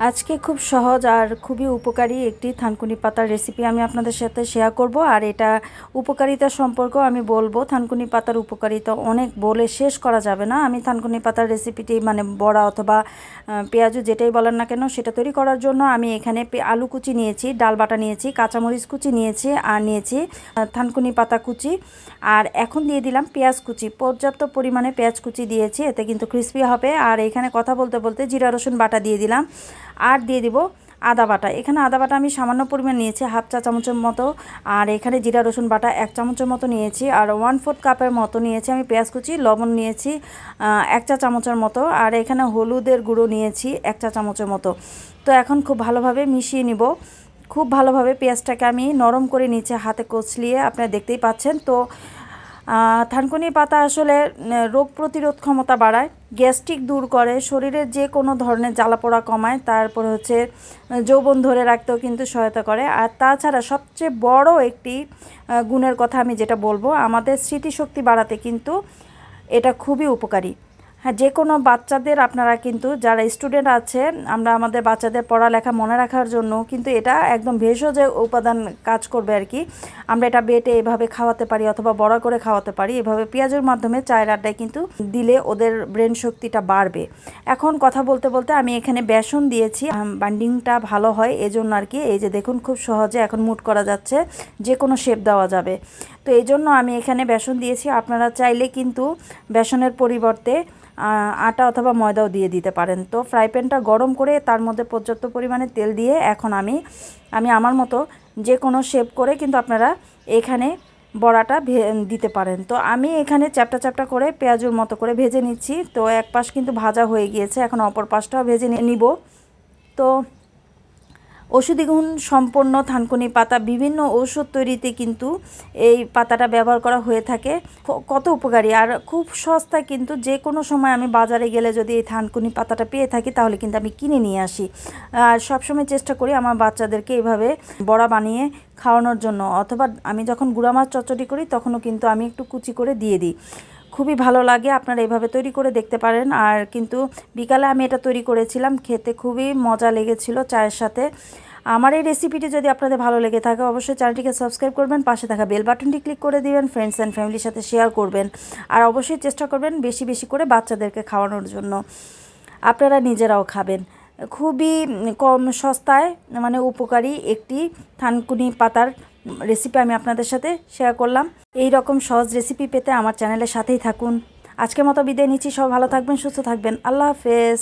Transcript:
আজকে খুব সহজ আর খুবই উপকারী একটি থানকুনি পাতার রেসিপি আমি আপনাদের সাথে শেয়ার করব। আর এটা উপকারিতা সম্পর্ক আমি বলব, থানকুনি পাতার উপকারিতা অনেক বলে শেষ করা যাবে না। আমি থানকুনি পাতার রেসিপিটি মানে বড়া অথবা পেঁয়াজু যেটাই বলেন না কেন সেটা তৈরি করার জন্য আমি এখানে আলু কুচি নিয়েছি, ডাল বাটা নিয়েছি, কাঁচামরিচ কুচি নিয়েছি আর নিয়েছি থানকুনি পাতা কুচি। আর এখন দিয়ে দিলাম পেঁয়াজ কুচি। পর্যাপ্ত পরিমাণে পেঁয়াজ কুচি দিয়েছি, এতে কিন্তু ক্রিস্পি হবে। আর এখানে কথা বলতে বলতে জিরা, রসুন বাটা দিয়ে দিলাম। আর দিয়ে দিব আদা বাটা। এখানে আদা বাটা আমি সামান্য পরিমাণ নিয়েছি, হাফ চা চামচের মতো। আর এখানে জিরা, রসুন বাটা এক চামচের মতো নিয়েছি। আর ওয়ান ফোর্থ কাপের মতো নিয়েছি আমি পেঁয়াজ কুচি, লবণ নিয়েছি এক চা চামচের মতো। আর এখানে হলুদের গুঁড়ো নিয়েছি এক চা চামচের মতো। তো এখন খুব ভালোভাবে মিশিয়ে নিব। খুব ভালোভাবে পেঁয়াজটাকে আমি নরম করে নিচে হাতে কচলিয়ে আপনারা দেখতেই পাচ্ছেন। তো থানকুনি পাতা আসলে রোগ প্রতিরোধ ক্ষমতা বাড়ায়, গ্যাস্ট্রিক দূর করে, শরীরের যে কোনো ধরনের জ্বালাপোড়া কমায়, তারপর হচ্ছে যৌবন ধরে রাখতেও কিন্তু সহায়তা করে। আর তাছাড়া সবচেয়ে বড় একটি গুণের কথা আমি যেটা বলব, আমাদের স্মৃতিশক্তি বাড়াতে কিন্তু এটা খুবই উপকারী। হ্যাঁ যে কোনো বাচ্চাদের আপনারা কিন্তু, যারা স্টুডেন্ট আছে, আমরা আমাদের বাচ্চাদের পড়ালেখা মনে রাখার জন্য কিন্তু এটা একদম ভেষজ উপাদান কাজ করবে আর কি। আমরা এটা বেটে এভাবে খাওয়াতে পারি অথবা বড়া করে খাওয়াতে পারি। এভাবে পেঁয়াজের মাধ্যমে চায়ের আড্ডায় কিন্তু দিলে ওদের ব্রেন শক্তিটা বাড়বে। এখন কথা বলতে বলতে আমি এখানে বেসন দিয়েছি। বান্ডিংটা ভালো হয়, এজন্য আর কি, এই যে দেখুন খুব সহজে এখন মুট করা যাচ্ছে, যে কোনো শেপ দেওয়া যাবে। তো এই জন্য আমি এখানে বেসন দিয়েছি। আপনারা চাইলে কিন্তু বেসনের পরিবর্তে আটা অথবা ময়দাও দিয়ে দিতে পারেন। তো ফ্রাই প্যানটা গরম করে তার মধ্যে পর্যাপ্ত পরিমাণে তেল দিয়ে এখন আমি আমি আমার মতো যে কোনো শেপ করে কিন্তু আপনারা এখানে বড়াটা ভে- দিতে পারেন। তো আমি এখানে চ্যাপটা চ্যাপটা করে পেঁয়াজুর মতো করে ভেজে নিচ্ছি। তো এক পাশ কিন্তু ভাজা হয়ে গিয়েছে। এখন অপর পাশটাও ভেজে নিব। তো ওষুধি গুণ সম্পন্ন থানকুনি পাতা বিভিন্ন ঔষধ তৈরিতে কিন্তু এই পাতাটা ব্যবহার করা হয়ে থাকে। কত উপকারী? আর খুব সস্তা কিন্তু যে কোনো সময় আমি বাজারে গেলে যদি এই থানকুনি পাতাটা পেয়ে থাকি, তাহলে কিন্তু আমি কিনে নিয়ে আসি। আর সবসময় চেষ্টা করি আমার বাচ্চাদেরকে এইভাবে বড়া বানিয়ে খাওয়ানোর জন্য। অথবা আমি যখন গুঁড়া মাছ চচ্চড়ি করি, তখনও কিন্তু আমি একটু কুচি করে দিয়ে দিই। খুবই ভালো লাগে আপনারা এভাবে তৈরি করে দেখতে পারেন। আর কিন্তু বিকালে আমি এটা তৈরি করেছিলাম, খেতে খুবই মজা লেগেছিল চায়ের সাথে। আমার এই রেসিপিটি যদি আপনাদের ভালো লেগে থাকে, অবশ্যই চ্যানেলটিকে সাবস্ক্রাইব করবেন, পাশে থাকা বেল বাটনটি ক্লিক করে দিবেন ফ্রেন্ডস অ্যান্ড ফ্যামিলির সাথে শেয়ার করবেন। আর অবশ্যই চেষ্টা করবেন বেশি বেশি করে বাচ্চাদেরকে খাওয়ানোর জন্য। আপনারা নিজেরাও খাবেন। খুবই কম সস্তায় মানে উপকারী একটি থানকুনি পাতার রেসিপি আমি আপনাদের সাথে শেয়ার করলাম। এই রকম সহজ রেসিপি পেতে আমার চ্যানেলের সাথেই থাকুন। আজকের মতো বিদায় নিচ্ছি সব ভালো থাকবেন, সুস্থ থাকবেন। আল্লাহ হাফেজ।